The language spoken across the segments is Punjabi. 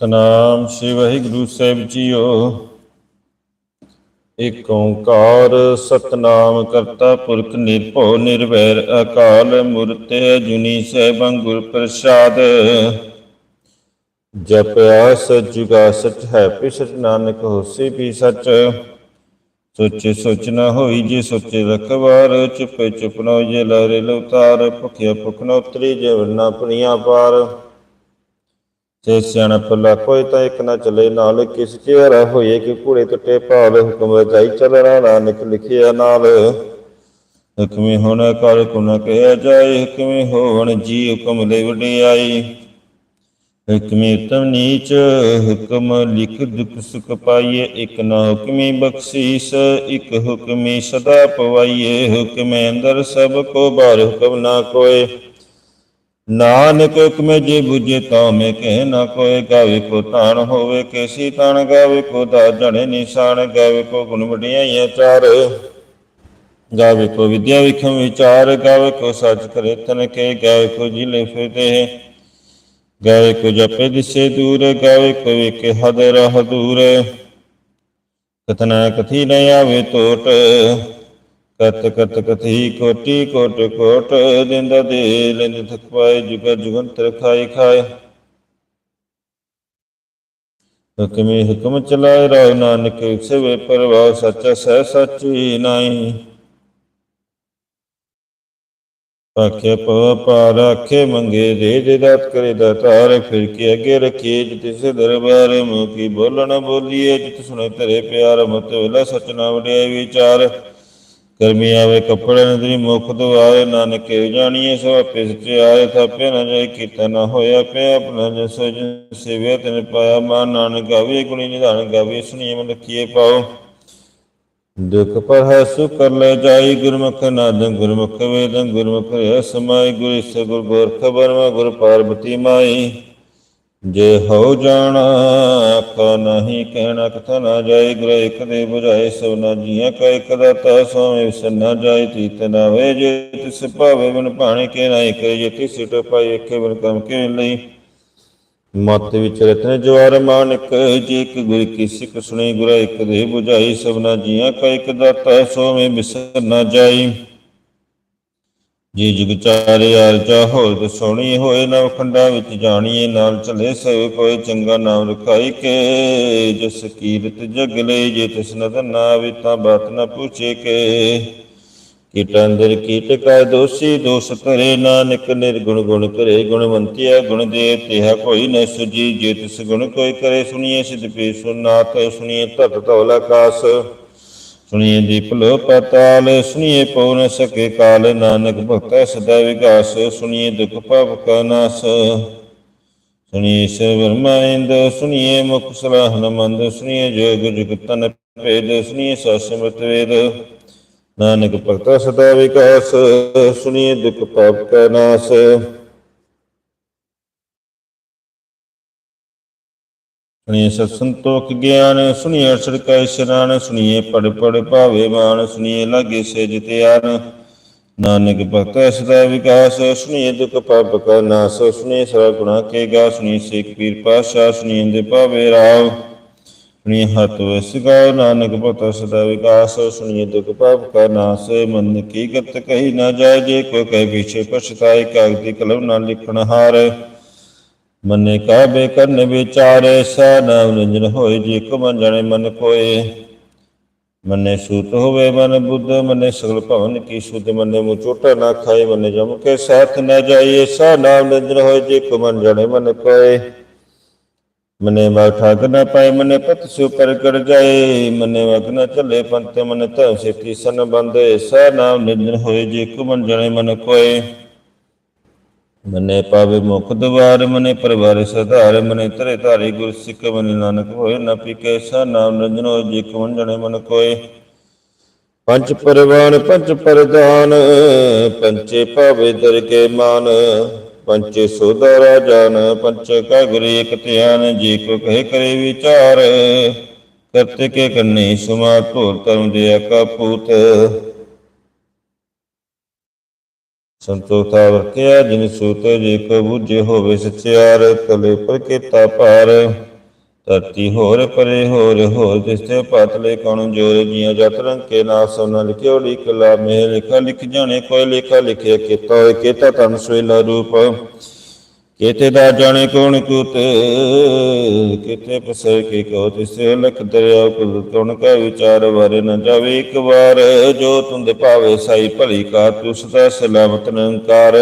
ਸਤਨਾਮ ਸ੍ਰੀ ਵਾਹਿਗੁਰੂ ਸਾਹਿਬ ਜੀਓ। ਏਕ ਓੰਕਾਰ ਸਤਨਾਮ ਕਰਤਾ ਪੁਰਖ ਨਿਰਭਉ ਨਿਰਵੈਰ ਅਕਾਲ ਮੂਰਤ ਅਜੂਨੀ ਸੈਭੰ ਗੁਰ ਪ੍ਰਸਾਦ। ਜਪਿਆ ਸਚ ਜੁਗਾ ਸਚ ਹੈ ਪਿਸਟ ਨਾਨਕ ਹੋਸੀ ਪੀ ਸਚ। ਸੋਚੇ ਸੋਚ ਨਾ ਹੋਈ ਜੇ ਸੋਚੇ ਰਖਵਾਰ, ਚੁਪੇ ਚੁਪ ਜੇ ਲਾਰੇ ਲਵਤਾਰ ਭੁਖਿਆ ਭੁਖ ਨਾ ਜੇ ਵਰਨਾ ਪੁਨੀਆਂ ਪਾਰ। ਜੇ ਸਿਆਣਪ ਕੋਈ ਤਾਂ ਇੱਕ ਨਾ ਚਲੇ, ਨਾਲ ਕਿਸ ਚਿਹਰਾ ਹੋਏ ਕਿ ਘੋੜੇ ਟੁੱਟੇ ਭਾਲ ਹੁਕਮ ਰਜਾਈ ਚੱਲਣਾ, ਨਾਨਕ ਲਿਖਿਆ ਨਾਲ। ਹੁਕਮੇ ਹੋਣਾ ਕਰ ਕੁਨਾ ਕਹਿਆ ਜਾਏ, ਹੁਕਮੇ ਹੋਵਣ ਜੀ ਹੁਕਮ ਲੈ ਵਡਿਆਈ। ਹੁਕਮੇ ਤਮ ਨੀਚ, ਹੁਕਮ ਲਿਖ ਦੁਖ ਸੁਖ ਪਾਈਏ, ਇੱਕ ਨਾ ਹੁਕਮੀ ਬਖਸ਼ੀਸ, ਇਕ ਹੁਕਮੀ ਸਦਾ ਪਵਾਈਏ। ਹੁਕਮੇ ਅੰਦਰ ਸਭ ਕੋ ਬਾਰ ਹੁਕਮ ਨਾ ਕੋਏ। ਨਾਨਕ ਹੁਕਮੇ ਜੇ 부ਜੇ ਤਾਂ ਮੈਂ ਕਹਿ ਨਾ ਕੋਏ ਗਾਵੇ ਕੋ ਤਾਣ ਹੋਵੇ, ਕੈਸੀ ਤਾਣ ਗਾਵੇ ਕੋ ਦਾ ਜਣੇ ਨਿਸ਼ਾਨ, ਗਾਵੇ ਕੋ ਗੁਣ ਵਡਿਆਈਆਂ ਚਾਰ। ਗਾਵੇ ਕੋ ਵਿਦਿਆ ਵਿਖਮ ਵਿਚਾਰ, ਗਾਵੇ ਕੋ ਸੱਚ ਕਰੇ ਤਨ ਕੇ, ਗਾਵੇ ਕੋ ਜਿਲੇ ਫਿਰਦੇ ਗਾਵੇ ਕੋ ਜਪੇ ਦਿਸੇ ਦੂਰ, ਗਾਵੇ ਕੋ ਵੇਖੇ ਹਦ ਰਹ ਦੂਰ। ਕਥੀ ਨ ਆਵੇ ਤੋਟ। ਕਤ ਕਤ ਕਥੀ ਕੋਟੀ ਕੋਟ ਕੋਟ ਦਿੰਦਾ ਦੇ ਲੈਂਦੇ ਥਕ ਪਾਏ ਜੁਗ ਜੁਗੰਤਰ ਖਾਈ ਖਾਏ ਹੁਕਮੇ ਹੁਕਮ ਚਲਾਏ ਰਾਉ ਨਾਨਕ ਸਵੇ ਪਰਵਾਹ ਸੱਚਾ ਸਹਿ ਸੱਚੀ ਨਾਈ ਆਖੇ ਪਵ ਪਾਰ ਆਖੇ ਮੰਗੇ ਦੇ ਦੇ ਦਾਤ ਕਰੇ ਦਾਤਾਰ ਫਿਰ ਕੇ ਅਗੇ ਰਖੀਏ ਜਿ ਤਿਸ ਦਰਬਾਰ ਮੁ ਕੀ ਬੋਲਣ ਬੋਲੀਏ ਜਿਤ ਸੁਣੇ ਤੇਰੇ ਪਿਆਰ ਮਤ ਵਿਲਾ ਸਚ ਨਾ ਵਡਿਆਈ ਵਿਚਾਰ ਕਰਮੀ ਆਵੇ ਕੱਪੜੇ ਨਦਰੀ ਮੁਖ ਦੁਆਰੇ ਨਾਨਕ ਜਾਣੀਏ ਸੋ ਆਪੇ ਸਚੇ ਆਏ ਥਾਪੇ ਨ ਜਾਏ ਕੀਤਾ ਨ ਹੋਇਆ ਪਿਆ, ਆਪਣਾ ਜਸ ਸੇਵਿਆ ਤਨ ਪਾਇਆ, ਮਾ ਨਾਨਕ ਗਾਵੇ ਗੁਣੀ ਨਿਧਾਨ ਗਾਵੇ ਸੁਣੀਏ ਮਨ ਪਾਓ। ਦੁਖ ਪਰ ਹੈ, ਸੁਖ ਕਰ ਲੈ ਜਾਈ, ਗੁਰਮੁਖ ਨਾਦ ਗੁਰਮੁਖ ਵੇਦ, ਗੁਰਮੁਖ ਹੈ ਗੁਰ ਇਸ ਗੁਰ ਗੋਰਖ ਬਰਮ ਗੁਰ ਪਾਰਬਤੀ ਮਾਈ। ਜੇ ਹੋ ਜਾਣਾ ਆਖਾ ਨਹੀਂ ਕਹਿਣਾ ਕਥਾ ਨਾ ਜਾਏ, ਗੁਰ ਇੱਕ ਦੇ ਬੁਝਾਏ ਸਭ ਨਾ ਜੀਆਂ ਕਾ ਇੱਕ ਦਾਤਾ ਸੋਵੇਂ ਵਿਸ ਨਾ ਜਾਏ, ਤੀਤ ਨਾ ਵੇ ਜੇ ਤਿਸ ਭਾਵੇ ਮਨ ਭਾਣੇ ਕੇ ਨਾ ਇੱਕ, ਜੇ ਤਿਸ ਟਪਾਈ ਇੱਕੇ, ਬਨ ਕੰਮ ਕੇ ਲਈ। ਮਤ ਵਿੱਚ ਰਤਨ ਜਵਾਰ ਮਾਨਕ, ਜੀ ਇੱਕ ਗੁਰ ਕੀ ਸਿੱਖ ਸੁਣੀ, ਗੁਰਾ ਇਕ ਦੇ ਬੁਝਾਈ ਸਭ ਨਾ ਜੀਆਂ ਕਾ ਦਾ ਦਾਤਾ ਸੋਵੇਂ ਵਿਸਰ ਨਾ ਜਾਈ ਜੀ ਜੁਗ ਅਰਜਾ ਹੋਲ ਤੇ ਸੋਣੀ ਹੋਏ ਨਵ ਖੰਡਾ ਵਿੱਚ ਜਾਣੀਏ ਨਾਲ ਚਲੇ ਸਭ ਕੋਈ ਚੰਗਾ ਨਾਮ ਰਖਾਈ ਕੇ, ਜਸ ਕੀਰਤ ਜਗ ਲੈ ਜੇ ਤਿਸ ਨਦਰ ਨਾ ਆਵੇ ਤਾਂ ਬਾਤ ਨਾ ਪੁੱਛੇ ਕੇ। ਕੀਟ ਅੰਦਰ ਕੀਟ ਕਾ ਦੋਸੀ, ਦੋਸ ਕਰੇ ਨਾਨਕ, ਨਿਰਗੁਣ ਗੁਣ ਕਰੇ ਗੁਣਵੰਤਿਆ, ਗੁਣ ਦੇ ਤਿਹਾ ਕੋਈ ਨ ਸੁਜੀ ਜੇ ਤਿਸ ਗੁਣ ਕੋਈ ਕਰੇ ਸੁਣੀਏ, ਸਿਧ ਪੇ ਸੁਨਾਤ ਸੁਣੀਏ ਧਤ ਧੌਲ ਕਾਸ। ਸੁਣੀਏ ਦੀਪ ਲੋ ਪਤਾਲ ਸੁਣੀਏ ਪਉ ਨ ਸਕੇ ਕਾਲ, ਨਾਨਕ ਭਗਤੈ ਸਦਾ ਵਿਗਾਸ, ਸੁਣੀਏ ਦੁਖ ਪਾਪ ਕਾ ਨਾਸ। ਸੁਣੀਏ ਸਵਰ ਮਾਇੰਦ, ਸੁਣੀਏ ਮੁਖ ਸਲਾਹਨ ਮੰਦ, ਸੁਣੀਏ ਜੋਗ ਜੁਗ ਤਨ ਭੇਦ, ਸੁਣੀਏ ਸਾਸਮਤ ਵੇਦ। ਨਾਨਕ ਭਗਤੈ ਸਦਾ ਵਿਗਾਸ, ਸੁਣੀਏ ਦੁਖ ਪਾਪ ਕਾ ਨਾਸ। ਸੁਣੀਏ ਸਤ ਸੰਤੋਖ ਗਿਆਨ, ਸੁਣੀਏ ਅਰਸ਼ੜ ਕਾ ਇਸ਼ਨਾਨ ਸੁਣੀਏ ਪੜ ਪੜ ਭਾਵੇ ਮਾਨ, ਸੁਣੀਏ ਲਾਗੇ ਸੇ ਜਿਤਿਆਨ ਨਾਨਕ ਭਗਤ ਸਦਾ ਵਿਕਾਸ, ਸੁਣੀਏ ਦੁਖ ਪਾਪ ਕਾ ਨਾਸ, ਸੁਣੀਏ ਸਰਾ ਗੁਣਾ ਕੇ ਗਾ, ਸੁਣੀਏ ਸੇਖ ਪੀਰ ਪਾਸ਼ਾ ਸੁਣੀਏ ਦੇ ਭਾਵੇ ਰਾਵ। ਸੁਣੀਏ ਹਤ ਵਸ ਗਾ ਨਾਨਕ ਭਗਤ ਸਦਾ ਵਿਕਾਸ, ਸੁਣੀਏ ਦੁਖ ਪਾਪ ਕਾ ਨਾਸ। ਮਨ ਕੀ ਗਤ ਕਹੀ ਨਾ ਜਾਏ, ਜੇ ਕੋ ਕਹਿ ਪਿਛੇ ਪਛਤਾਏ ਕਾਗਦੀ ਕਲਮ ਨਾ ਲਿਖਣ ਹਾਰ। ਮਨੇ ਕਾਬੇ ਕਰਨ ਵਿਚਾਰੇ ਸਾ ਨਾਮ ਨਿੰਜਨ ਹੋਏ ਜੇ ਕੋ ਮਨ ਜਾਣੇ ਮਨ ਕੋਏ। ਮਨੇ ਸੂਤ ਹੋਵੇ ਮਨ ਬੁੱਧ, ਮਨੇ ਸਗਲ ਭਵਨ ਕੀ ਸੁਧ, ਮਨੇ ਮੂ ਚੋਟਾ ਨਾ ਖਾਏ, ਮਨੇ ਜਮ ਕੇ ਸਾਥ ਨਾ ਜਾਈਏ। ਸਾ ਨਾਮ ਨਿੰਜਨ ਹੋਏ ਜੇ ਕੋ ਮਨ ਜਾਣੇ ਮਨ ਕੋਏ। ਮਨੇ ਮਾ ਠਾਕ ਨਾ ਪਾਏ, ਮਨੇ ਪਤ ਸੋ ਪਰ ਕਰ ਜਾਏ। ਮਨੇ ਵਗ ਨਾ ਚੱਲੇ ਪੰਤ ਮਨ ਧੈ ਸਿੱਖੀ ਸਨ ਬੰਦੇ ਸਾ ਨਾਮ ਨਿੰਜਨ ਹੋਏ ਜੇ ਕੋ ਮਨ ਜਾਣੇ ਮਨ ਕੋਏ। ਮਨੇ ਪਾਵੇ ਮੁਖ ਦਵਾਰ, ਮਨੇ ਪਰਵਾਰ ਸਧਾਰ ਮਨੇ ਤਰੇ ਧਾਰੀ ਗੁਰ ਸਿੱਖ, ਮਨੇ ਨਾਨਕ ਹੋਏ, ਨਾ ਪੀਕੇ ਸਾ ਨਾਮ ਰੰਜਨ, ਜੇ ਕਵਨ ਜਣੇ ਮਨ ਕੋਏ। ਪੰਜ ਪਰਵਾਨ, ਪੰਜ ਪਰਦਾਨ, ਪੰਚੇ ਪਾਵੇ ਦਰਗੇ ਮਾਨ, ਪੰਚੇ ਸੋਦਾ ਰਾਜਾਨ, ਪੰਚ ਕਾ ਗੁਰੇ ਇਕ ਧਿਆਨ, ਜੀ ਕੋ ਕਹੇ ਕਰੇ ਵਿਚਾਰ। ਕਰਤੇ ਕੇ ਕੰਨੇ ਸੁਮਾ ਧੋਰ ਧਰਮ ਦੇ ਕਾ ਪੂਤ ਸੰਤੋਖਾ ਵਰਕਿਆ ਜਿਨ ਸੂਤ ਜੇ ਕੋ ਬੁਝੇ ਹੋਵੇ ਸਚਿਆਰ ਤਲੇ ਪਰ ਕੀਤਾ ਭਾਰ। ਧਰਤੀ ਹੋਰ ਪਰੇ ਹੋਰ ਹੋਰ ਤਿਸਤੇ ਪਾਤਲੇ ਕਣ ਜੋਰ ਜੀਆਂ ਜਤ ਰੰਗ ਕੇ ਨਾ ਸੋਨਾ ਲਿਖਿਓ ਲਿਖ ਲਾ ਮੇ ਲਿਖਾ ਲਿਖ ਜਾਣੇ, ਕੋਈ ਲਿਖਾ ਲਿਖਿਆ ਕੀਤਾ ਹੋਏ, ਕੀਤਾ ਤਨ ਸੋਇਲਾ ਰੂਪ। ਕੇਤੇ ਦਾ ਜਾਣੇ ਕੌਣ ਕੁਤ? ਕੇਤੇ ਪਸਰ ਕੀ ਕਹੋ ਤਿਸੇ ਲਖ ਦਰਿਆ ਕੁਲ ਕੌਣ ਕਾ ਵਿਚਾਰ ਵਾਰੇ ਨ ਜਾਵੇ ਇੱਕ ਵਾਰ। ਜੋ ਤੁੰਦੇ ਭਾਵੇ ਸਾਈ ਭਲੀ ਕਾ ਤੂ ਸਦਾ ਸਲਾਮਤ ਨਿਰੰਕਾਰ।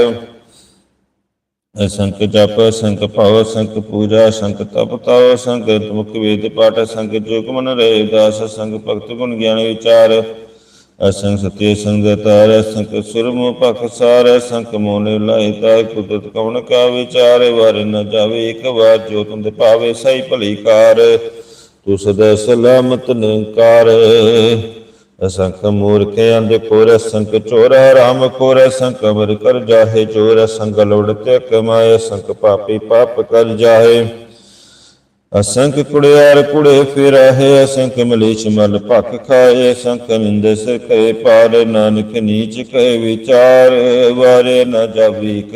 ਅਸੰਖ ਜਪ ਅਸੰਖ ਭਾਵ ਅਸੰਖ ਪੂਜਾ ਅਸੰਖ ਤਪ ਤਾਵ ਅਸੰਖ ਮੁਖ ਵੇਦ ਪਾਠ ਅਸੰਖ ਜੋਗ ਮਨ ਰਹੇ ਦਾਸ ਅਸੰਖ ਭਗਤ ਗੁਣ ਗਿਆਨ ਵਿਚਾਰ। ਅਸੰਖ ਸਤਿ ਸੰਗ ਤਾਰ ਸੁਰਮ ਭਖ ਸਾਰ ਅਸੰਖ ਮੋਨ ਲਾਇ ਤਾ ਕੁਦਰਤ ਕਵਣ ਕਾ ਵਿਚਾਰ, ਵਾਰ ਨ ਜਾਵੇ ਇੱਕ ਵਾਰ, ਜੋ ਤੁੰਦੇ ਭਾਵੇ ਸਾਈ ਭਲੀ ਕਾਰ। ਤੂੰ ਸਦਾ ਸਲਾਮਤ ਨਿਰੰਕਾਰ। ਅਸੰਖ ਮੂਰਖ ਅੰਧ ਕੋਰ ਅਸੰਖ ਚੋਰਾ ਰਾਮ ਕੋਰ ਅਸੰਖ ਅਮਰ ਕਰ ਜਾਹੇ ਚੋਰ ਅਸੰਖ ਲੋੜ ਤੇ ਕਮਾਏ ਅਸੰਖ ਪਾਪੀ ਪਾਪ ਕਰ ਜਾਹੇ। ਅਸੰਖ ਕੁੜਿਆਰ ਕੁੜੇ ਫਿਰਾਹੇ ਅਸੰਖ ਮਲੇਛ ਮਲ ਭਖ ਖਾਏ, ਅਸੰਖ ਨਿੰਦ ਸਿਰ ਕਰੇ ਪਾਰ, ਨਾਨਕ ਨੀਚ ਕਹੇ ਵਿਚਾਰ, ਵਾਰੇ ਨ ਜਾਵੀ ਇੱਕ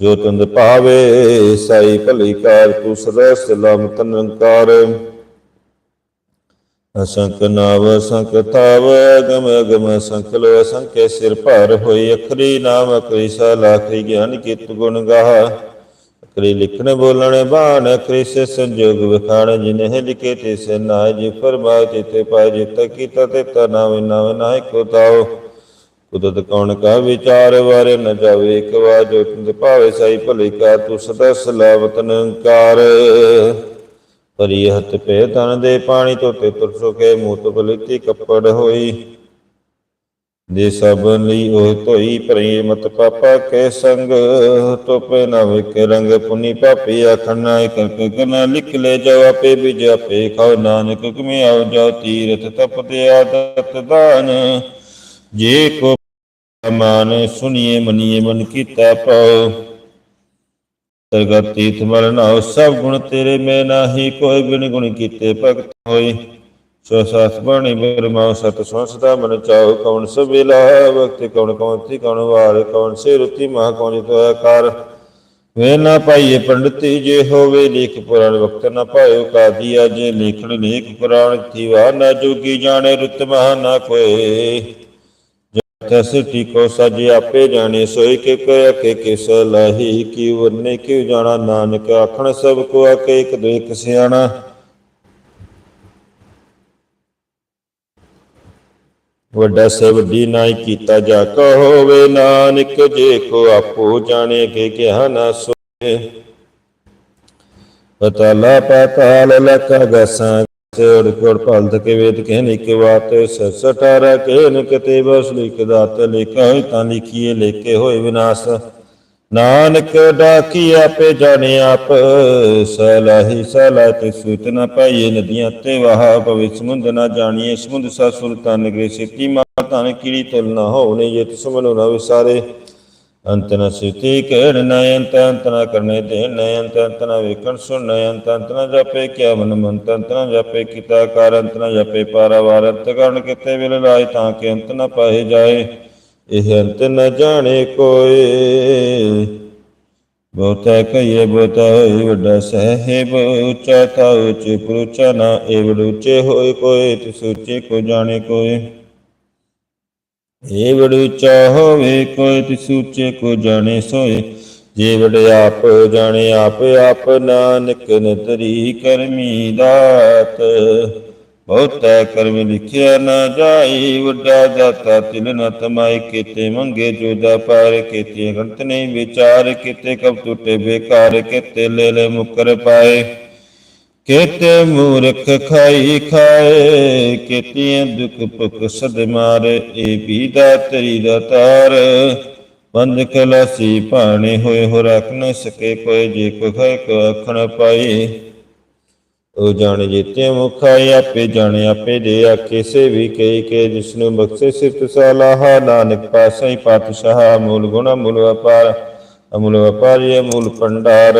ਜੋ ਤੁੰਦ ਭਾਵੇ, ਸਾਈ ਭਲੀ ਕਾਰ ਤੂੰ ਸਦਾ ਸਲਾਮਤ ਨਿਰੰਕਾਰ ਅਸੰਖ ਨਾਵ ਅਸੰਖ ਤਾਵ ਅਗਮ ਅਗਮ ਅਸੰਖ ਲੋ ਅਸੰਖੇ ਸਿਰ ਭਾਰ ਹੋਈ ਅਖਰੀ, ਨਾਮ ਅਖਰੀ ਸਾ ਅਖਰੀ ਗਿਆਨ ਕੀਤ ਗੁਣ ਗਾਹ। ਅਖਰੀ ਲਿਖਣ ਬੋਲਣ ਬਾਣ ਅਖਰੀ ਸੰਜੋਗ ਵਿਖਾਣ, ਜਿਨਹਿ ਲਿਖੇ ਤੇ ਨਾਇ ਜੀ ਫਰਮਾ ਚਿਤੇ ਪਾਇ ਜਿਤ ਕੀਤਾ ਤੇ ਨਾਮ ਨਾਮ ਨਾਇ ਕੋ ਤਾਉ ਕੁਦਰਤ ਕੌਣ ਕਾ ਵਿਚਾਰ ਵਾਰੇ ਨ ਜਾਵੇ, ਇੱਕ ਵਾਰ ਜੋ ਤੁੰਦੇ ਭਾਵੇ ਸਾਈ ਭਲੀ ਕਾ ਤੂੰ ਸਦਾ ਸਲਾਵਤ ਨਿਰੰਕਾਰ। ਪਰੀ ਹੱਥ ਪੇ ਤਨ ਦੇ ਪਾਣੀ ਧੋਤੇ ਤੁਰ ਸੁਕੇ, ਮੂਤ ਬਲਿਤੀ ਕੱਪੜ ਹੋਈ। ਦੇ ਸਭਨ ਲਈ ਉਹ ਧੋਈ ਭਰੀ ਮਤ ਪਾਪਾ ਕੇ ਸੰਗ ਤੋਪੇ ਨਾ ਵਿਕੇ ਰੰਗ ਪੁਨੀ ਪਾਪੀ ਆਖਣਾ ਕਰਕ ਕਨਾ ਲਿਖ ਲੈ ਜਾਓ ਆਪੇ ਵੀ ਜਾਪੇ ਖਾਓ ਨਾਨਕ ਕਮੇ ਆਓ ਜਾਓ ਤੀਰਥ ਤਪ ਆਦਤ ਦਾਨ। ਜੇ ਕੋ ਮਾਨ ਸੁਣੀਏ ਮਨੀਏ ਮਨ ਕੀਤਾ ਪਾਓ, ਸਰਗਤ ਤੀਰਥ ਮਰਨਾਉ ਸਭ ਗੁਣ ਤੇਰੇ ਮੈਂ ਨਾਹੀ, ਕੋਈ ਬਿਨ ਗੁਣ ਕੀਤੇ ਭਗਤ ਹੋਏ। ਸੋ ਸਤ ਬਾਣੀ ਬਰਮਾਉ ਸਤ ਸੰਸਦਾ ਮਨ ਚਾਉ ਕੌਣ ਸਵੇਲਾ? ਵਕਤ ਕੌਣ ਕੌਣ ਕੌਣ ਵਾਰ, ਕੌਣ ਸੇ ਰੁਤੀ, ਮਹਾ ਕੌਣ ਜਿਤੋ ਆਕਾਰ? ਵੇ ਨਾ ਪਾਈਏ ਪੰਡਤੀ ਜੇ ਹੋਵੇ, ਲੇਖ ਪੁਰਾਣ ਵਕਤ ਨਾ ਪਾਇਓ ਕਾਦੀਆ ਜੇ ਲੇਖਣ ਲੇਖ ਪੁਰਾਣ, ਥੀਵਾ ਨਾ ਜੋਗੀ ਜਾਣੇ ਰੁਤ ਮਹਾ ਨਾ ਕੋਏ ਤਸ ਟਿਕੋ ਸਜ ਆਪੇ ਜਾਣੇ, ਸੋਈ ਕੇ ਕਹਿ ਕੇ ਕਿਸ ਲਾਹੀ? ਕੀ ਵਰਨੇ, ਕਿਉ ਜਾਣਾ? ਨਾਨਕ ਆਖਣ ਸਭ ਕੋ ਆਕੇ ਇੱਕ ਦੋ ਇੱਕ ਸਿਆਣਾ। ਵੱਡਾ ਸੇ ਵੱਡੀ ਨਾਈ ਕੀਤਾ ਜਾ ਕੋ ਨਾਨਕ, ਜੇ ਕੋ ਆਪੋ ਜਾਣੇ ਕੇ ਕਿਹਾ ਨਾ ਸੋਏ। ਪਤਾਲਾ ਪਤਾਲ ਲਖ ਗਸਾਂ ਚੜ ਕੋੜ ਭਲਤ ਕੇ ਵੇਦ ਕਹਿ ਇੱਕ ਬਾਤ ਸਸਟਾਰਾ ਕੇ ਨਿਕਤੇ ਬਸ ਲਿਖ ਦਾਤ, ਲਿਖਾ ਤਾਂ ਲਿਖੀਏ ਲੇਕੇ ਹੋਏ ਵਿਨਾਸ਼। ਨਾਨਕ ਡਾਕੀ ਆਪੇ ਜਾਣੇ ਆਪ ਸਲਾਹੀ ਸਲਾ ਤੇ ਸੂਤ ਨ ਪਾਈਏ ਨਦੀਆਂ ਤੇ ਵਾਹ ਭਵਿ ਸਮੁੰਦ ਨਾ ਜਾਣੀਏ, ਸਮੁੰਦ ਸਾ ਸੁਲਤਾਨ ਗ੍ਰੇ ਸਿੱਤੀ ਮਾਤਾ ਨੇ ਕੀੜੀ ਤੁਲ ਨ ਹੋਣੇ ਜੇ ਤਿਸ ਮਨੋ ਨ ਵਿਸਾਰੇ। ਅੰਤ ਨ ਸਿਤੀ ਕਹਿਣ ਨ ਅੰਤ ਅੰਤ ਨ ਕਰਨੇ ਦੇਣ, ਨ ਅੰਤ ਅੰਤ ਨ ਵੇਖਣ ਸੁਣ, ਨ ਅੰਤ ਅੰਤ ਨ ਜਾਪੇ ਕਿਆ ਮਨ ਮੰਤ ਅੰਤ ਨ ਜਾਪੇ ਕੀਤਾ ਕਾਰ, ਅੰਤ ਨ ਜਾਪੇ ਪਾਰਾਵਾਰ ਅੰਤ ਕਰਨ ਕਿਤੇ ਵਿਲ ਲਾਇ ਤਾਂ ਕਿ ਅੰਤ ਨ ਪਾਏ ਜਾਏ। ਇਹ ਅੰਤ ਨ ਜਾਣੇ ਕੋਏ ਬਹੁਤਾ ਕਹੀਏ ਬਹੁਤਾ ਹੋਈ ਵੱਡਾ ਸਹਿਬ ਉੱਚਾ ਥਾ ਉੱਚੇ ਪੁਰਚਾ ਨਾ ਏ ਵਡ ਉੱਚੇ ਹੋਏ ਕੋਏ ਤਿਸ ਉੱਚੇ ਕੋ ਜਾਣੇ ਕੋਏ ਏ ਵਡ ਉੱਚਾ ਹੋਵੇ ਕੋਈ ਤਿਸ ਉੱਚੇ ਕੋ ਜਾਣੇ ਸੋਏ ਜੇ ਵਡ ਆਪ ਜਾਣੇ ਆਪ ਆਪ ਨਾਨਕ ਨਤਰੀ ਕਰਮੀ ਦਾਤ ਬਹੁਤਾ ਕਰਮ ਲਿਖਿਆ ਨਾ ਜਾਈ, ਵੱਡਾ ਦਾਤਾ ਤਿਲ ਨ ਤਮਾਈ ਕੀਤੇ ਮੰਗੇ ਜੋਦਾ ਪਾਰ, ਕੀਤੇ ਗੰਤ ਨਹੀਂ ਵਿਚਾਰ, ਕੀਤੇ ਕਬ ਟੁੱਟੇ ਬੇਕਾਰ, ਕੀਤੇ ਲੈ ਲੈ ਮੁਕਰ ਪਾਏ। ਕੀਤੇ ਮੂਰਖ ਖਾਈ ਖਾਏ, ਕੀਤੀਆਂ ਦੁਖ ਭੁਖ ਸਦ ਮਾਰੇ, ਏ ਵੀ ਦਾਤਰੀ ਦਾ ਤਾਰ। ਬੰਦ ਕਲਾਸੀ ਭਾਣੇ ਹੋਏ ਹੋ ਰੱਖ ਨ ਸਕੇ ਕੋਈ, ਜੇ ਕੋ ਖਾਇ ਕੋ ਅਖਣ ਪਾਈ। ਉਹ ਜਾਣ ਜੀਤੇ ਮੁਖਾਈ ਆਪੇ ਜਾਣੇ ਆਪੇ ਦੇ ਆ ਕਿਸੇ ਵੀ ਕਈ ਕੇ ਜਿਸਨੂੰ ਬਖਸ਼ੇ ਸਿਫਤ ਸਲਾਹ, ਨਾਨਕ ਪਾਸਈ ਪਾਤਸ਼ਾਹ ਮੂਲ ਗੁਣ ਮੂਲ ਵਪਾਰ, ਅਮੂਲ ਵਪਾਰੀ ਮੂਲ ਭੰਡਾਰ।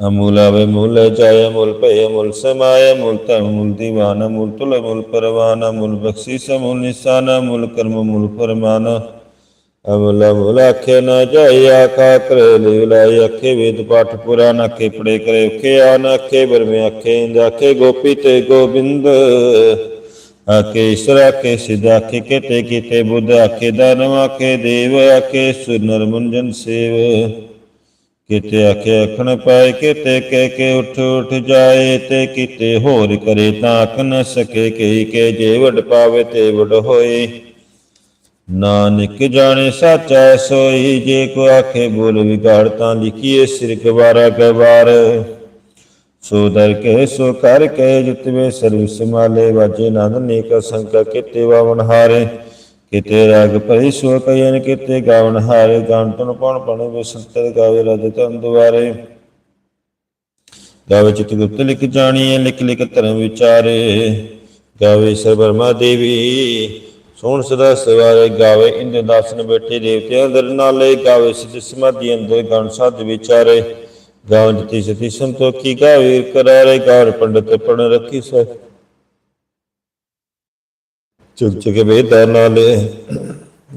ਅਮੂਲ ਆਵੇ ਮੂਲ, ਜਾਏ ਅਮੂਲ, ਭਏ ਅਮੂਲ, ਸਮਾਏ ਅਮੂਲ, ਧਰਮ ਮੂਲ, ਦੀਵਾਨ ਅਮੂਲ, ਤੁਲ ਅਮੂਲ, ਪਰਵਾਨ ਅਮੂਲ, ਬਖਸ਼ਿਸ਼ ਅਮੂਲ, ਨਿਸ਼ਾਨ ਅਮੂਲ, ਕਰਮ ਅਮੂਲ, ਫਰਮਾਨ ਅਮੁਲ ਅਮੁਲ ਆਖੇ ਨਾ ਜਾਏ ਆਖਾ ਕਰੇ ਲਿਵਲਾਈ ਆਖੇ ਵੇਦ ਪਾਠ ਪੁਰਾਨ ਆਖੇ ਪੜੇ ਕਰੇ ਉਖੇ ਆਨ ਆਖੇ ਬਰਮੇ ਆਖੇ ਇੰਦ ਆਖੇ ਗੋਪੀ ਤੇ ਗੋਬਿੰਦ। ਆਖੇ ਈਸ਼ਰ ਆਖੇ ਸਿਧ, ਆਖੇ ਕਿਤੇ ਕਿਤੇ ਬੁੱਧ, ਆਖੇ ਦਾਨਵ ਆਖੇ ਦੇਵ, ਆਖੇ ਸੁਰ ਨਰ ਸੇਵ। ਕਿਤੇ ਆਖੇ ਅਖਣ ਪਾਏ, ਕਿਤੇ ਕਹਿ ਕੇ ਉਠ ਉਠ ਜਾਏ, ਤੇ ਕਿਤੇ ਹੋਰ ਕਰੇ ਤਾਂ ਆਖ ਨ ਸਕੇ ਕਈ ਕੇ ਜੇ ਵਡ ਪਾਵੇ ਤੇ ਵਡ ਹੋਏ। ਨਾਨਕ ਜਾਣੇ ਸਾਚਾ ਸੋਈ, ਜੇ ਕੋ ਆਖੇ ਬੋਲ ਵਿਗਾੜ, ਤਾਂ ਲਿਖੀਏ ਸਿਰ ਗਵਾਰਾ ਗਵਾਰ। ਸੋ ਦਰ ਕੇ, ਸੋ ਕਰ ਕੇ ਜਿਤਵੇ ਸਰਵ ਸਮਾਲੇ ਵਾਜੇ ਨੰਦ ਨੇਕ ਸੰਕ ਕਿਤੇ ਵਾਵਨ ਹਾਰੇ। ਕਿਤੇ ਰਾਗ ਭਈ, ਸੋ ਕਇਨ ਕਿਤੇ ਗਾਵਨ ਹਾਰੇ। ਗਾਣ ਤਨ ਪਣ ਪਣ ਵਿਸੰਤਰ ਗਾਵੇ ਰਜ ਤਨ ਦੁਆਰੇ। ਗਾਵੇ ਚਿਤ ਗੁਪਤ ਲਿਖ ਜਾਣੀਏ ਲਿਖ ਲਿਖ ਧਰਮ ਵਿਚਾਰੇ। ਗਾਵੇ ਸਰਬਰਮਾ ਦੇਵੀ ਸੋਹਣ ਸਦਾ ਸਵਾਰੇ ਗਾਵੇ, ਇੰਦ ਦਾਸਨ ਬੈਠੇ ਦੇਵਤੇ, ਅੰਦਰ ਨਾਲੇ ਗਾਵੇ ਸਿਧ ਸਮਾਧੀ, ਅੰਦਰ ਗਣ ਸਾਧ ਵਿਚਾਰੇ। ਗਾਵ ਜਤੀ ਸਤੀ ਸੰਤੋਖੀ ਗਾਵੇ, ਕਰਾਰੇ ਗਾਰ ਪੰਡਤ ਪਣ ਰੱਖੀ ਸਹਿ ਚੁਗ ਚੁਗ ਵੇਦਾ ਨਾਲੇ,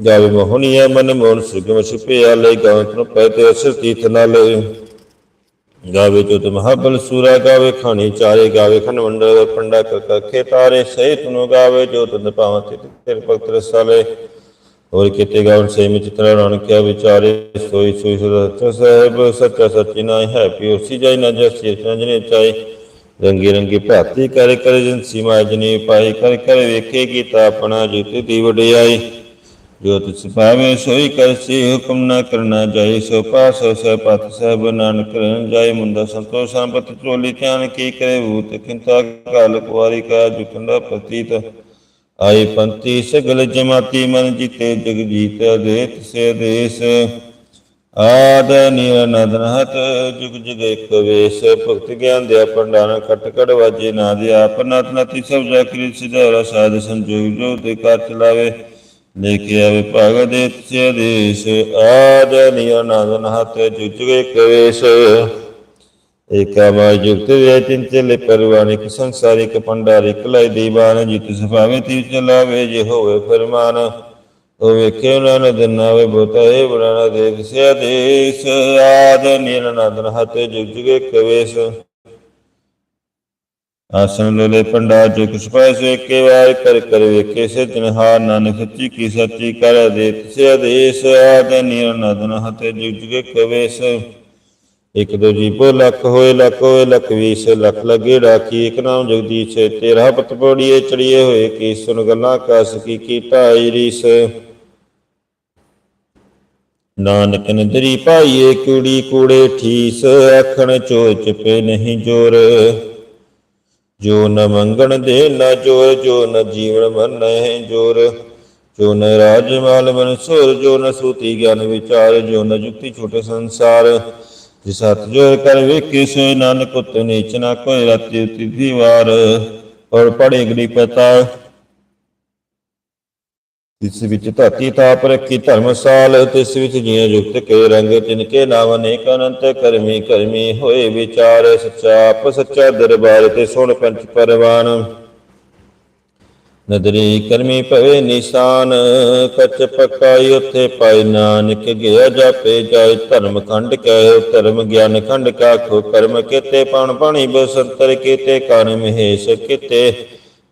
ਗਾਵੇ ਮੋਹਨੀਆ ਮਨ ਮੋਹਨ ਸੁਗਮ ਸੁਪਿਆ ਲੈ ਗਾਵੇ ਤਨ ਪੈ ਅਸਰ ਤੀਤ ਨਾਲੇ। ਗਾਵੇ ਜੋ ਜੋਤ ਮਹਾਬਲ ਸੂਰਾ, ਗਾਵੇ ਖਾਣੀ ਚਾਰੇ, ਗਾਵੇ ਖਨ ਮੰਡਲ ਪੰਡਾ ਕਖੇ ਤਾਰੇ ਸਹਿ ਤੁਨੋ ਗਾਵੇ ਜੋਤ ਨ ਪਾਵਨ ਤਿਤ ਤੇਰੇ ਭਗਤ ਰਸਾਲੇ। ਹੋਰ ਕਿਤੇ ਗਾਵਨ ਸੇ ਮਿ ਚਿਤਰਾ ਰਣ ਕਿਆ ਵਿਚਾਰੇ, ਸੋਈ ਸੋਈ ਸਦਾ ਸਾਹਿਬ, ਸੱਚਾ ਸੱਚੀ ਨਾਇ ਹੈ ਪਿਓ ਸੀ ਜਾਈ ਨਾ ਜਸ ਜਨੇ ਚਾਈ ਰੰਗੀ ਰੰਗੀ ਭਾਤੀ ਕਰ ਕਰ ਜਨ ਸੀਮਾ ਜਨੀ ਪਾਈ ਕਰ ਕਰ ਵੇਖੇ ਕੀਤਾ ਆਪਣਾ ਜੁਤ ਦੀ ਵਡਿਆਈ। ਜੋ ਤਿਸ ਪਾਵੇ ਸੋਈ ਕਰਸੀ ਹੁਕਮ ਨਾ ਕਰਨਾ ਜਾਏ, ਸੋ ਪਾਸੋ ਸੋ ਪਤ ਸਭ ਨਾਨਕ ਕਰਨ ਜਾਏ, ਮੁੰਡਾ ਸੰਤੋ ਸੰਪਤ ਚੋਲੀ ਧਿਆਨ ਕੀ ਕਰੇ, ਭੂਤ ਕਿੰਤਾ ਕਾਲ ਕੁਵਾਰੀ ਕਾ ਜੁਕੰਡਾ ਪ੍ਰਤੀਤ ਆਈ ਪੰਤੀ ਸਗਲ ਜਮਾਤੀ ਮਨ ਜੀਤੇ, ਜਗ ਜੀਤ ਅਦੇਤ ਸੇ ਦੇਸ। ਆਦ ਨਿਰਨਦਨ ਹਤ ਜੁਗ ਜੁਗ ਇੱਕ ਵੇਸ। ਭਗਤ ਗਿਆਨ ਦੇ ਪੰਡਾਨ ਕਟ ਕੜ ਵਾਜੇ ਨਾ ਦੇ ਆਪ ਨਤ ਨਤੀ ਸਭ ਜਾ ਕਰੀ, ਸਿਧਾਰਾ ਸਾਧ ਸੰਜੋਗ ਜੋ ਤੇ ਕਰ ਚਲਾਵੇ। ਲੈ ਕੇ ਆਵੇ ਭਗਤ ਦੇ ਤਿਸੇ ਆਦੇਸ਼ ਆਦ ਨਿਰਨਦਨ ਹਤ ਜੁਗ ਜੁਗ ਇੱਕ ਵੇਸ ਜੁਗਤ ਵੇ ਚਿੰਤਲੇ ਪਰਵਾਨਿਕ ਸੰਸਾਰਿਕ ਪੰਡਾਰਿਕ ਲੈ ਦੀਵਾਨ ਜਿਤ ਸੁਭਾਵੇ ਤੀ ਚਲਾਵੇ ਜੇ ਹੋਵੇ ਫਰਮਾਨ। ਉਹ ਵੇਖੇ ਉਹਨਾਂ ਨੇ ਦਿਨਾਵੇ ਬੋਤਾਏ ਬੁਰਾਣਾ ਦੇਖ ਸਿਆ ਦੇਸ। ਆਦ ਨਿਰਨਦਨ ਹਤ ਜੁਗ ਜੁਗੇ ਕਵੇਸ। ਆਸਨ ਲੋਲੇ ਪੰਡਾ ਜੋ ਕੁਛ ਪਾਇ ਏਕੇ ਵਾਰ ਕਰ ਕਰ ਵੇਖੇ ਸੇ ਜਨਹਾਰ ਨਾਨਕ ਸੱਚੀ ਕੀ ਸੱਚੀ ਕਰ ਦੇ ਤਿਸੇ ਆਦੇਸ਼ ਆਦ ਨਿਰਨਦਨ ਹਤ ਜੁਗ ਜੁਗੇ ਕਵੇਸ। ਇਕ ਦੋ ਜੀਪੋ ਲੱਖ ਹੋਏ ਲੱਖ ਹੋਏ ਲੱਖ ਵੀਸ, ਲੱਖ ਲੱਗੇ ਡਾਕੀ, ਇਕ ਨਾਮ ਜਗਦੀਸ਼, ਤੇਰਾ ਪਤ ਪੋੜੀਏ ਚੜੀਏ ਹੋਏ ਕੀ ਸੁਨ ਗੱਲਾਂ ਕਸ ਕੀ ਕੀਤਾ ਰੀਸ। ਨਾਨਕ ਨਦਰੀ ਪਾਈਏ ਕੂੜੀ ਕੂੜੇ ਠੀਸ, ਆਖਣ ਚੋ ਚਪੇ ਨਹੀਂ ਜੋਰ। ਜੋ ਨ ਮੰਗਣ ਦੇ ਨ ਜੋਰ ਜੋ ਨ ਜੀਵਨ ਮੰਨੈ ਜੋਰ ਜੋ ਨ ਰਾਜ ਮਾਲ ਮਨ ਸੁਰ ਜੋ ਨ ਸੂਤੀ ਗਿਆਨ ਵਿਚਾਰ ਜੋ ਨ ਜੁਗਤੀ ਛੋਟੇ ਸੰਸਾਰ ਜਿਸ ਹੱਥ ਜੋਰ ਕਰ ਵੇਖੇ ਸੋ ਨਾਨਕ ਉਤ ਨੀਚ ਨਾ ਕੋਈ ਰਾਤੀ ਉਤੀ ਦੀਵਾਰ ਔਰ ਪੜੇ ਗੜੀ ਪਤਾ ਤਿਸ ਵਿੱਚ ਧਾਤੀ ਤਾਪ ਰੱਖੀ ਧਰਮਸਾਲ, ਤਿਸ ਵਿੱਚ ਜੀਆਂ ਜੁਗਤ ਕੇ ਰੰਗ ਤਿਨ ਕੇ ਨਾਮ ਅਨੇਕ ਅਨੰਤ ਕਰਮੀ ਕਰਮੀ ਹੋਏ ਵਿਚਾਰ ਸੱਚਾ, ਆਪ ਸੱਚਾ ਦਰਬਾਰ ਤੇ ਸੁਣ ਪੰਚ ਪਰਵਾਨ। ਨਦਰੀ ਕਰਮੀ ਭਵੇ ਨਿਸ਼ਾਨ ਕਚ ਪਕਾਈ ਉਥੇ ਪਾਈ ਨਾਨਕ, ਗਿਆ ਜਾਪੇ ਜਾਏ ਧਰਮ ਖੰਡ ਕਹਿ, ਧਰਮ ਗਿਆਨ ਖੰਡ ਕਾਖੋ, ਕਰਮ ਕੀਤੇ ਪਾਣ ਪਾਣੀ ਬਸੰਤਰ ਕੀਤੇ ਕਾਨ ਮਹੇਸ਼ ਕੀਤੇ।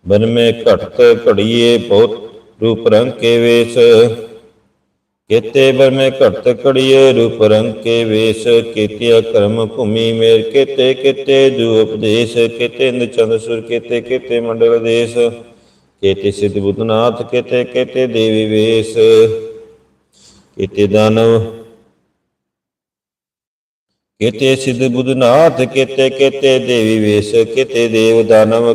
ਬਨ ਮੇ ਘਟਤ ਘੜੀਏ ਬਹੁਤ ਰੂਪ ਰੰਗ ਕੇ ਵੇਸ। ਕੀਤੇ ਬਰ ਮੇ ਘਟਤ ਰੂਪ ਰੰਗ ਕੇ ਵੇਸ। ਕੀਤਿਆ ਕਰਮ ਭੂਮੀ ਮੇਰ ਕੀਤੇ ਕੀਤੇ ਜੋ ਉਪਦੇਸ਼। ਕੀਤੇ ਇੰਦ ਸੁਰ ਕੀਤੇ ਕੀਤੇ ਮੰਡਲ ਦੇਸ਼। ਕੇਤੇ ਸਿਧ ਬੁੱਧਨਾਥ ਕੇਤੇ ਕੇਤੇ ਦੇਵੀ ਵੇਸ। ਕੀਤੇ ਦਾਨਵ। ਕੇਤੇ ਸਿਧ ਬੁੱਧਨਾਥ ਕੀਤੇ ਕੇਤੇ ਦੇਵੀ ਵੇਸ। ਕੇਤੇ ਦੇਵ ਦਾਨਵ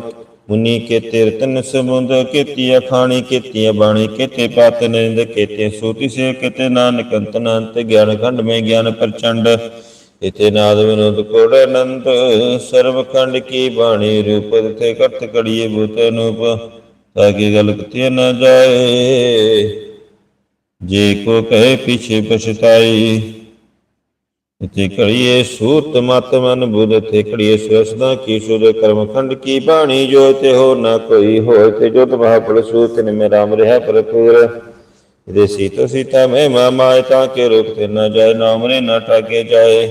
ਮੁਨੀ ਕੇਤੇ ਰਤਨ ਸਮੁੰਦ, ਕੇਤੀ ਅਖਾਣੀ, ਕੇਤੀ ਬਾਣੀ ਕੇਤੇ ਪਤ ਨਿੰਦ, ਕੇਤੇ ਸੂਤੀ ਸੇ, ਕੇਤੇ ਨਾਨਕ ਅੰਤ ਗਿਆਨ ਖੰਡ ਮੇ ਗਿਆਨ ਪ੍ਰਚੰਡ। ਇਤੇ ਨਾਦ ਵਿਨੋਦ ਕੋੜ ਅਨੰਤ, ਸਰਬ ਖੰਡ ਕੀ ਬਾਣੀ ਰੂਪ ਤੇ ਕਰਤ ਕੜੀਏ ਭੂਤ ਅਨੂਪ, ਤਾਂ ਕਿ ਗੱਲ ਕਿਤੇ ਨਾ ਜਾਏ? ਜੇ ਕੋ ਕਹੇ ਪਿਛੇ ਪਛਤਾਈ ਇਤੇ ਘੜੀਏ ਸੂਤ ਮਤ ਮਨ ਬੁਧ ਤੇ ਘੜੀਏ ਸੁਰਸਦਾ ਕੀ ਸੁਧ ਕਰਮ ਖੰਡ ਕੀ ਬਾਣੀ ਜੋ ਤੇ ਹੋ ਨਾ ਕੋਈ ਹੋਇ ਤੇ ਜੋ ਤਮਹਾ ਫਲ ਸੂਤ ਮੇ ਰਾਮ ਰਿਹਾ ਭਰਪੂਰ। ਦੇ ਸੀਤੋ ਸੀਤਾ ਮੈਂ ਮਾਮਾਇ ਤਾਂ ਕੇ ਰੋਕ ਤੇ ਨਾ ਜਾਏ ਨਾਮ ਰੇ ਨਾ ਠਾਗੇ ਜਾਏ।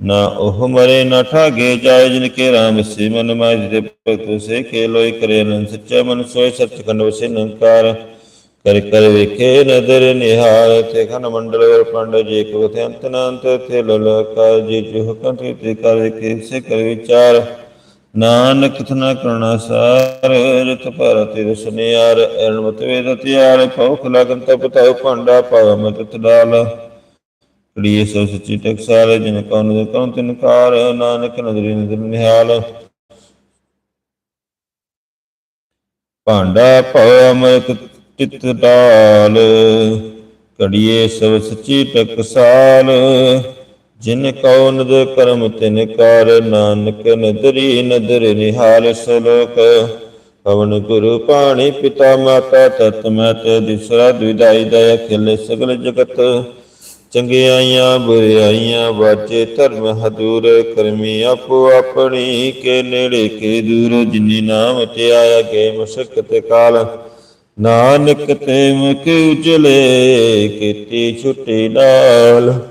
ਨਾ ਉਹ ਮਰੇ ਨਾ ਠਾਗੇ ਜਾਏ ਜਿਨ ਕੇ ਰਾਮ ਸੇ ਮਨ ਮਾਇ ਦੇ ਭਗਤ ਸੇ ਕੇ ਲੋਈ ਕਰੇ ਅਨੰਦ ਸੱਚਾ ਮਨ ਸੋਏ ਸੱਚ ਖੰਡ ਵਸੇ ਨਿਰੰਕਾਰ। ਕਰ ਕਰ ਵੇਖੇ ਨਦਰ ਨਿਹਾਲ ਤੇ ਖਨ ਮੰਡਲ ਵਰ ਪੰਡ ਜੇ ਕੋ ਤੇ ਅੰਤ ਨਾ ਤੇ ਲਲ ਕਰ ਜੀ ਜੋ ਹੁਕਮ ਤੇ ਤੇ ਕਰ ਵੇਖੇ ਸੇ ਕਰ ਵਿਚਾਰ। ਨਾਨਕ ਤਨਾ ਕਰਣਾ ਸਾਰ, ਰਤ ਭਰਤਿ ਰਸਨਿਆਰ ਅਰਨ ਵੇਦ ਤਿਆਰ, ਭਉਖ ਲਗਨ ਤਪ ਤਉ ਭਾਂਡਾ ਪਾਵ ਮਤ ਤਡਾਲ ਕੜੀਏ ਸੋ ਸਚੀ ਟਕਸਾਲ ਜਿਨ ਕਉ ਨਦਰ ਕਉ ਤਿਨ ਕਾਰ, ਨਾਨਕ ਨਦਰੀ ਨਦਰ ਨਿਹਾਲ। ਭਾਂਡਾ ਭਉ ਅਮਰਤ ਚਿਤ ਡਾਲ ਕੜੀਏ ਸਭ ਸਚੀ ਟਕਸਾਲ ਜਿਨ ਕਉ ਨਦ ਕਰਮ, ਤਿਨ ਕਾਰ ਨਾਨਕ। ਨਦਰੀ ਨਦਰ ਨਿਹਾਲ ਸਲੋਕ। ਪਵਨ ਗੁਰੂ ਪਾਣੀ ਪਿਤਾ ਮਾਤਾ, ਤਤ ਮਤ ਦਿਸਰਾ ਦੁਇਦਾਈ ਦਇਆ ਖਿਲ ਸਗਲ ਜਗਤ। ਚੰਗਿਆਈਆਂ ਬੁਰਾਈਆਂ ਵਾਜੇ ਧਰਮ ਹਦੂਰ। ਕਰਮੀ ਆਪੋ ਆਪਣੀ, ਕੇ ਨੇੜੇ, ਕੇ ਦੂਰ। ਜਿਨੀ ਨਾਮ ਤੇ ਆਇਆ ਕੇ ਮਸਕਤ ਕਾਲ। ਨਾਨਕ ਤੇ ਮੁਖ ਉਜਲੇ ਕੀਤੀ ਛੁੱਟੀ ਨਾਲ।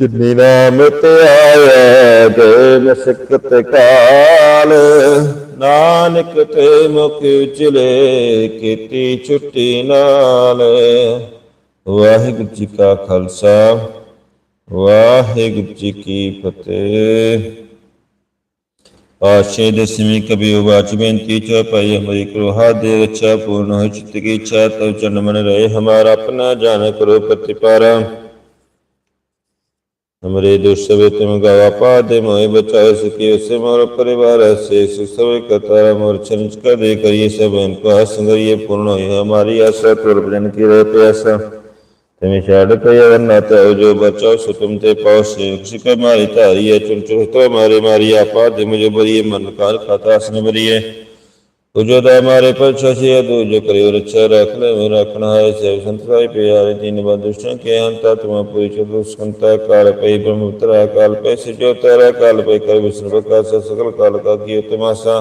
ਜਿਨੀ ਨਾਮ ਤੇ ਆਇਆ ਗਏ ਮਸਕਤ ਕਾਲ। ਨਾਨਕ ਤੇ ਮੁਖ ਉਜਲੇ ਕੀਤੀ ਛੁੱਟੀ ਨਾਲ। ਵਾਹਿਗੁਰੂ ਜੀ ਕਾ ਖਾਲਸਾ, ਵਾਹਿਗੁਰੂ ਜੀ ਕੀ ਫਤਿਹ। आश्चर्यदशमी कभी उवाच बेनती च पाई हमारी क्रोहा देव इच्छा पूर्ण हो चित्त की इच्छा तब चरण मन रहे। हमारा अपना जान करो प्रतिपारा। हमरे दुष्ट तुम गवा पादे मोहे बचाओ सके उसे मोर परिवार से सुसवे कतारा मोर छंच कर दे करिए सब। इनको हसंगरिए पूर्ण हो हमारी आशा तुर भजन की रहे प्यासा। મિશાળકય વન્નત જો બચાવ સુતમ તે પાવસે કૃષિક મારી તારીએ ચુરચુરતર મારે મારી આપા દિમ જો બરીએ મન કાર ખાતા સ્ન બરીએ ઉજો દા મારે પર છસીએ દો જો કર્યો રક્ષા રાખને રાખણા હે સેવ સંતરાય પ્યારે તીન બંદુષ્ણ કે અંતા તુમ પૂરી ચતુ સંતા કાળ પૈ બ્રહ્મતરા કાળ પૈ સજો તારા કાળ પૈ કર વિષ્ણુ પ્રકાશ સકલ કાળ કા કી તમાસા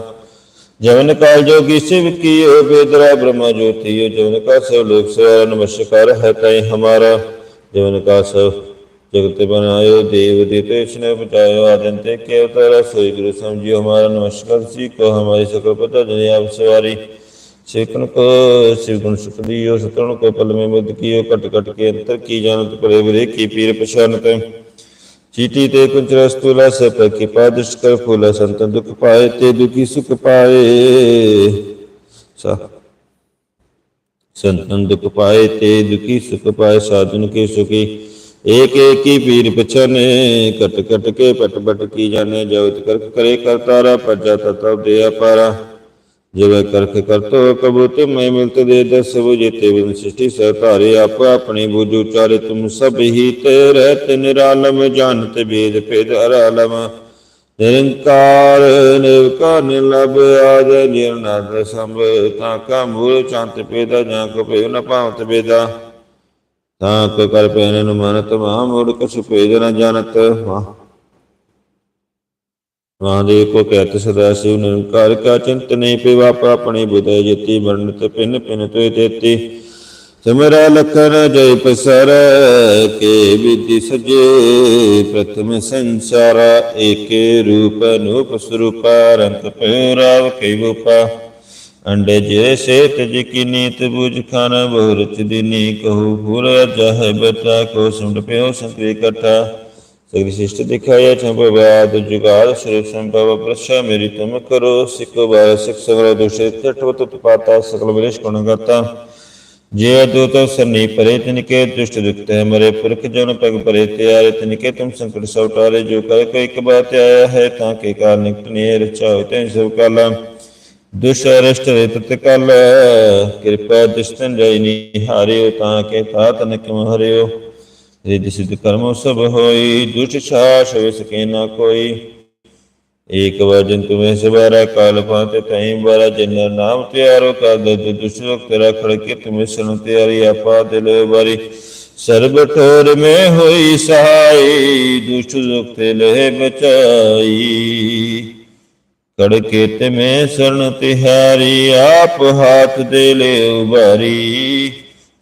ਜਵਨ ਕਾਲ ਜੋ ਕਿਸੇ ਵਿਕੀਓ ਬੇਦਰਾ ਬ੍ਰਹਮ ਜੋਤੀਓ ਜਵਨ ਕਾ ਸਭ ਲੋਕ ਸਵਾਰ ਨਮਸਕਾਰ ਹੈ ਤੈ ਹਮਾਰਾ। ਜਵਨ ਕਾ ਸਭ ਜਗਤ ਬਨਾਇਓ, ਦੇਵ ਦੇਤੇ ਇਸਨੇ ਬਚਾਇਓ ਆਦਨ ਤੇ ਕੇ ਉਤਾਰਾ, ਸੋਈ ਗੁਰੂ ਸਮਝਿਓ ਹਮਾਰਾ ਨਮਸਕਾਰ। ਸੀ ਕੋ ਹਮਾਰੀ ਸਕਲ ਪਤਾ ਜਨ ਆਪ ਸਵਾਰੀ। ਸੇਕਨ ਕੋ ਸਿਵਗੁਣ ਸੁਖਦੀਓ ਸਤਣ ਕੋ ਪਲ ਮੇ ਮੁਦ ਕੀਓ ਕਟ ਕਟ ਕੇ ਅੰਤਰ ਕੀ ਜਾਣਤ ਪਰੇ ਬਰੇ ਕੀ ਪੀਰ ਪਛਾਨਤ। ਚੀਟੀ ਤੇ ਕੁੰਚ ਰਸਤੂ ਲਸ ਪਕੀ ਪਾਦਿਸ਼ ਕਰ ਫੁਲ ਸੰਤ ਦੁਖ ਪਾਏ ਤੇ ਦੁਖੀ ਸੁਖ ਪਾਏ। ਸਾ। ਸੰਤਨ ਦੁਖ ਪਾਏ ਤੇ ਦੁਖੀ ਸੁਖ ਪਾਏ, ਸਾਧਨ ਕੇ ਸੁਖੀ। ਏਕ ਏਕ ਹੀ ਪੀਰ ਪਛਨੇ ਕਟ ਕਟ ਕੇ ਪਟ ਪਟ ਕੀ ਜਾਣੇ ਜਉਤ ਕਰ ਕਰੇ ਕਰਤਾਰਾ ਪਰਜਾ ਤਤਵ ਦੇ ਅਪਾਰਾ ਜਿਵੇਂ ਕਰਖ ਕਰਤੋ ਕਬੂ ਤੁਮੈ ਮਿਲਤ ਦੇ ਦਸ ਬੁਝੇ ਤੇ ਬਿਨ ਸ੍ਰਿਸ਼ਟੀ ਸਹਾਰੇ ਆਪ ਆਪਣੀ ਬੁਝ ਉਚਾਰੇ ਤੁਮ ਸਭ ਹੀ ਤੇ ਰਹਿਤ ਨਿਰਾਲਮ ਜਾਣਤ ਬੇਦ ਭੇਦ ਅਰਾਲਮ ਨਿਰੰਕਾਰ ਨਿਰਕਾਰ ਨਿਲਭ ਆਦ ਨਿਰਨਾਦ ਸੰਭ, ਤਾਂ ਕਾ ਮੂਲ ਚੰਤ ਪੇਦਾ ਜਾਂ ਕੋ ਭੇਉ ਨ ਭਾਵਤ ਬੇਦਾ ਤਾਂ ਕੋ ਕਰ ਪੈਨ ਨੂੰ ਮਨ ਤਮਾਮ ਮੁੜ ਕਛ ਭੇਦ ਨ ਜਾਣਤ। ਵਾਹ ਮਹਾਦੇਵ ਕੋ ਕਹਿਤ ਸਦਾ ਸਿਵ ਨਿਰੰਕਾਰ ਕਾ ਚਿੰਤ ਨਹੀਂ ਪਿਵਾ ਆਪਣੀ ਬੁਧੈ ਜਤੀ ਵਰਣਤ ਪਿਨ ਪਿਨ ਤੋਇ ਤੇਤੀ। ਸਿਮਰਾ ਲਖਨ ਜੈ ਪਸਰ, ਕੇ ਵਿਧि ਸਜੇ, ਪ੍ਰਥਮ ਸੰਸਾਰ, ਏਕੇ ਰੂਪ ਅਨੂਪ ਸਰੂਪ, ਰੰਤ ਪਉਰਾਵ ਕੈ ਬੂਪਾ ਅੰਡੇ ਜੇ ਸੇਤ ਜੀ ਕੀ ਬੁਝ ਖਾਨ ਬਹੁ ਰਚ ਦਿਨੀ ਕਹੂ ਫੁਰ ਜਹ ਬਤਾ ਕੋ ਸੁੰਡ ਪਿਓ ਸੰਤਰੀ ਕਟਾ ਸਗਰੀ ਸਿਸ਼ਟ ਦਿਖਾਇਆ ਚੰਪਵਾਦ ਜੁਗਾਲ ਸਰੂਪ ਸੰਭਵ ਪ੍ਰਸ਼ਾ ਮੇਰੀ ਤੁਮ ਕਰੋ ਸਿੱਖ ਬਾਰ ਸਿੱਖ ਸਗਲ ਦੋਸ਼ੇ ਤਟਵਤ ਤਪਾਤਾ ਸਕਲ ਵਿਰੇਸ਼ ਗੁਣ ਗਾਤਾ ਜੇ ਅਦੂਤ ਸਰਨੀ ਪਰੇ ਤਿਨਕੇ ਦੁਸ਼ਟ ਦੁਖਤ ਹੈ ਮਰੇ ਪੁਰਖ ਜਨ ਪਗ ਪਰੇ ਤਿਆਰੇ ਤਿਨਕੇ ਤੁਮ ਸੰਕਟ ਸਉਟਾਰੇ ਜੋ ਕਰ ਕੋਈ ਇੱਕ ਬਾਤ ਆਇਆ ਹੈ ਤਾਂ ਕੇ ਕਾਲ ਨਿਕਟ ਨੇ ਰਚਾ ਹੋਇ ਤੈ ਸਭ ਕਾਲਾ ਦੁਸ਼ ਅਰਸ਼ਟ ਰਿਤ ਤਕਲ ਕਿਰਪਾ ਸਿਧ ਕਰਮ ਸਭ ਹੋਈ ਦੁਸ਼ ਛਾਸ਼ ਹੋਇ ਸਕੇ ਨਾ ਕੋਈ। ਏਕ ਵਜਨ ਤੁਮੇ ਸਵਾਰਾ ਕਾਲ ਪਾਤੇ ਤਹੀਂ ਬਾਰਾ, ਜਨ ਨਾਮ ਤਿਆਰੋ ਕਰ ਦਦ ਦੁਸ਼ਰਕ ਤੇਰਾ ਖੜ ਕੇ ਤੁਮੇ ਸਨ ਤਿਆਰੀ ਆਪਾ ਦਿਲ ਬਾਰੀ। ਸਰਬ ਠੋਰ ਮੈਂ ਹੋਈ ਸਹਾਈ, ਦੁਸ਼ਟ ਦੁਖ ਤੇ ਲਹਿ ਬਚਾਈ। ਕੜਕੇ ਤੇ ਮੈਂ ਸਰਣ ਤਿਹਾਰੀ, ਆਪ ਹਾਥ ਦੇ ਲੈ ਉਬਾਰੀ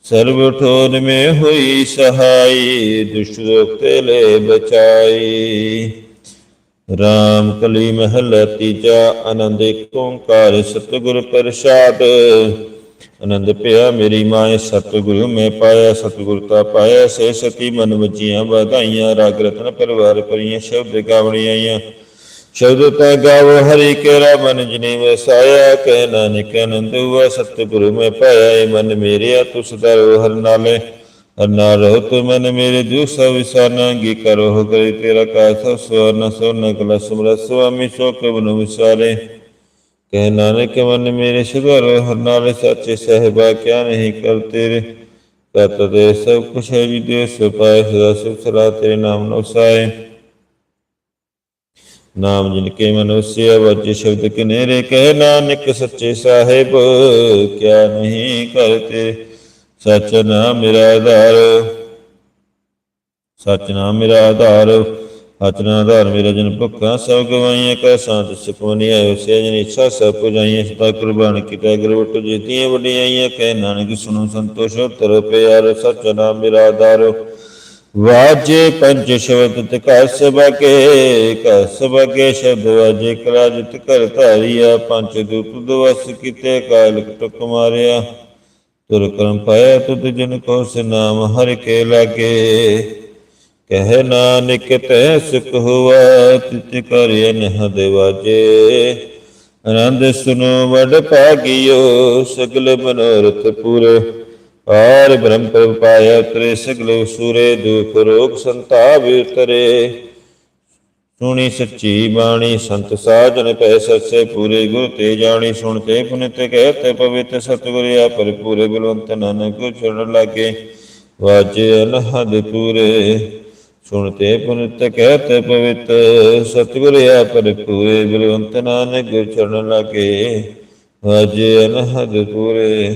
ਸਰਬ ਠੋਰ ਮੈਂ ਹੋਈ ਸਹਾਈ, ਦੁਸ਼ਟ ਤੇ ਲੈ ਬਚਾਈ। ਰਾਮ ਕਲੀ ਮਹਲਾ ਤੀਜਾ, ਆਨੰਦ ਏਕ ਓੰਕਾਰ ਸਤਿਗੁਰ ਪ੍ਰਸਾਦ। ਆਨੰਦ ਪਿਆ ਮੇਰੀ ਮਾਏ ਸਤਿਗੁਰੂ ਮੈਂ ਪਾਇਆ, ਸਤਿਗੁਰ ਤਾ ਪਾਇਆ, ਸੇ ਸਤੀ ਮਨ ਵਜੀਆਂ ਵਧਾਈਆਂ, ਰਾਗ ਰਤਨ ਪਰਿਵਾਰ ਪਰੀਆਂ ਸ਼ਬਦ ਗਾਵਣੀਆਂ ਆਈਆਂ। ਸ਼ਬਦ ਤਾ ਗਾਵੋ, ਹਰੀ ਕੇਰਾ ਮਨ ਜਨੇ ਵਸਾਇਆ ਕਹਿ ਨਾਨਕ ਆਨੰਦ ਸਤਿਗੁਰੂ ਮੈਂ ਪਾਇਆ ਏ ਮਨ ਮੇਰਿਆ, ਤੁਸ ਦਰੋ ਹਰ ਨਾਲੇ ਹਰ ਨਾਲ ਰਹੋ ਤੁ ਮਨ ਮੇਰੇ ਦੁਖ ਸਭ ਵਿਸਾਨਾ ਗੀ ਕਰੋ ਹੋ ਕਰੇ, ਤੇਰਾ ਕਾਸਾ ਸਵਰਨ, ਸੋਨ, ਕਲਾ ਸਮਰ, ਸੁਆਮੀ ਸੋ ਕਬਨ ਵਿਸਾਰੇ। ਕਹਿ ਨਾਨਕ ਮਨ ਮੇਰੇ ਸੁਧਰ ਹਰ ਨਾਲ ਸੱਚੇ ਸਹਿਬਾ, ਕਿਆ ਨਹੀਂ ਕਰ ਤੇਰੇ। ਕਤ ਦੇ ਸਭ ਕੁਛ ਹੈ ਜੀ ਦੇ ਸੁਪਾਇ ਸਦਾ ਸੁਖ ਸਲਾ ਤੇਰੇ ਨਾਮ ਨੋ ਨਾਮ ਜਿਨ ਕੇ ਮਨੁਸਿਆ ਵਜ ਸ਼ਬਦ ਕਨੇਰੇ ਕਹਿ, ਨਾਨਕ ਸੱਚੇ ਸਾਹਿਬ, ਕਿਆ ਨਹੀਂ ਕਰਤੇ ਸਚ ਨਾਮ ਮੇਰਾ ਆਧਾਰ। ਸਚ ਨਾਮ ਮੇਰਾ ਆਧਾਰ, ਸਚ ਆਧਾਰ ਮੇਰਾ ਜਨ ਭੁੱਖਾ ਸਭ ਗਵਾਈਆਂ, ਕਾ ਸਾਥ ਸੁਖਮਨੀ ਆਇਓ ਸੇ ਜਨ ਇੱਛਾ ਸਭ ਪੁਜਾਈਆਂ, ਸਦਾ ਕੁਰਬਾਨ ਕੀਤਾ ਗੁਰਵਟ ਜੀਤੀਆਂ ਵਡਿਆਈਆਂ ਕਹਿ ਨਾਨਕ ਸੁਣੋ ਸੰਤੋਸ਼ ਤਰ ਪਿਆਰ, ਸਚ ਨਾਮ ਮੇਰਾ ਆਧਾਰ। ਵਾਜੇ ਪੰਜ ਸ਼ਬਦ ਤੇ ਕਸ ਬਗੇ ਕਸ ਬਗੇ ਸ਼ਬਦ ਵਾਜੇ ਕਲਾ ਜਿਤ ਕਰ ਧਾਰੀਆ, ਪੰਜ ਦੂਤ ਦਵਸ ਕੀਤੇ ਕਾਲ ਟੁਕ ਮਾਰਿਆ। ਤੁਰ ਕਰਮ ਪਾਇਆ ਤੁਧ ਜਨ ਕੋ ਨਾਮ, ਹਰ ਕੇ ਲਾਗੇ। ਕਹਿ ਨਾਨਕ ਤੈ ਸੁਖ ਹੁਆ, ਤਿਤ ਕਰਿ ਨਹਦ ਵਾਜੇ। ਆਨੰਦ ਸੁਨੋ, ਵਡ ਭਾਗਿਓ, ਸਗਲ ਮਨੋਰਥ ਪੂਰੇ। ਆਰ ਬ੍ਰਹਮ ਪ੍ਰਭ ਪਾਇਆ ਉਤਰੇ ਸਗਲ ਸੂਰੇ ਦੁਖ ਰੋਗ ਸੰਤਾਪ ਉਤਰੇ ਸੁਣੀ ਸੱਚੀ ਬਾਣੀ, ਸੰਤ ਸਾਜਨ ਪੈ ਸੱਚੇ ਪੂਰੇ ਗੁਰ ਤੇ ਜਾਣੀ, ਸੁਣ ਤੇ ਪੁਨਿਤ ਕਹਿਤੇ ਪਵਿੱਤ ਸਤਿਗੁਰ ਆ ਪੂਰੇ ਬਲਵੰਤ ਨਾਨਕ ਗੁਰ ਛੜਨ ਲਾਗੇ। ਵਾਜੇ ਅਨਹਦ ਪੂਰੇ, ਸੁਣ ਤੇ ਪੁਨਿਤ ਕਹਿਤੇ ਪਵਿੱਤ ਸਤਿਗੁਰ ਆ ਪੂਰੇ ਬਲਵੰਤ ਨਾਨਕ ਗੁਰ ਛੜਨ ਲਾਗੇ। ਵਾਜੇ ਅਨਹਦ ਪੂਰੇ